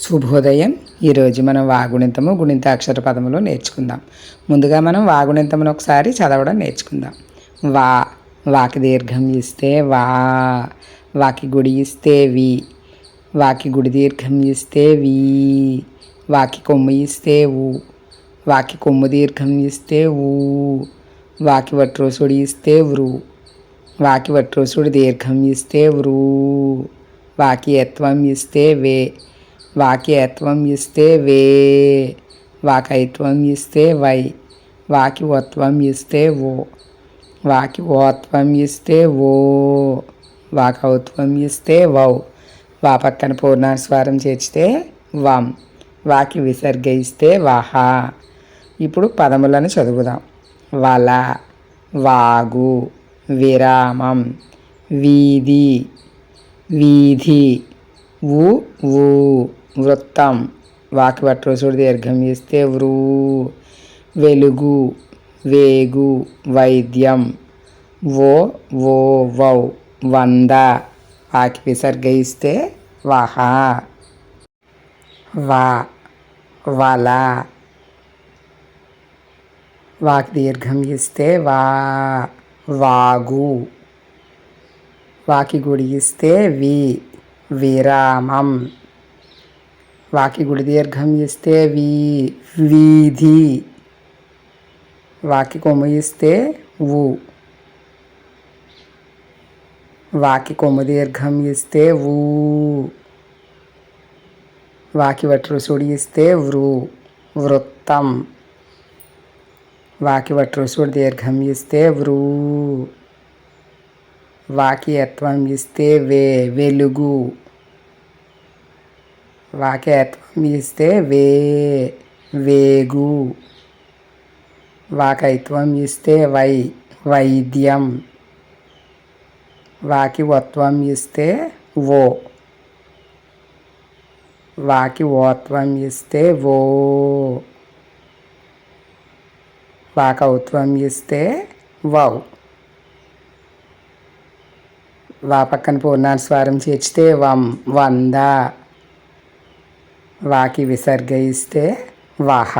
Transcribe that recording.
శుభోదయం. ఈరోజు మనం వాగుణింతము గుణింతాక్షర పదములు నేర్చుకుందాం. ముందుగా మనం వాగుణింతమును ఒకసారి చదవడం నేర్చుకుందాం. వా వాకి దీర్ఘం ఇస్తే వా వాకి గుడి ఇస్తే వి వాకి గుడి దీర్ఘం ఇస్తే వీ వాకి కొమ్ము ఇస్తే ఊ వాకి కొమ్ము దీర్ఘం ఇస్తే ఊ వాకి వట్రోసుడి ఇస్తే వృ వాకి వట్రోసుడి దీర్ఘం ఇస్తే వృ వాకి యత్వం ఇస్తే వే వాక్యత్వం ఇస్తే వే వాకైత్వం ఇస్తే వై వాకి ఓత్వం ఇస్తే ఓ వాకి ఓత్వం ఇస్తే ఓ వాకౌత్వం ఇస్తే వౌ. వా పక్కన పూర్ణాస్వారం చేర్చితే వం వాకి విసర్గ ఇస్తే వాహ. ఇప్పుడు పదములను చదువుదాం. వల వాగు విరామం వీధి వీధి ఊ ఊ వృత్తం. వాకి పట్టుసుడు దీర్ఘం ఇస్తే వృ వెలుగు వేగు వైద్యం ఓ ఓ వౌ వంద. వాకి విసర్గ ఇస్తే వహ. వా వల. వాకి దీర్ఘం ఇస్తే వా వాగు. వాకి గుడి ఇస్తే వి విరామం. వాకి గుడి దీర్ఘం ఇస్తే వీ వీధి. వాకి కొమ్ము ఇస్తే ఊ వాకి కొమ్ము దీర్ఘం ఇస్తే ఊ వాకి వట్రుసుడి ఇస్తే వృ వృత్తం. వాకి వట్రుసుడి దీర్ఘం ఇస్తే వృ. వాకి యత్వం ఇస్తే వే వెలుగు. వాకేత్వం ఇస్తే వే వేగు. వాకైత్వం ఇస్తే వై వైద్యం. వాకి వత్వం ఇస్తే ఓ వాకి ఓత్వం ఇస్తే ఓ వాకౌత్వం ఇస్తే వౌ. వా పక్కన పూర్ణాస్వారం చేర్చితే వం వంద. వాకి విసర్గ ఇస్తే వహ.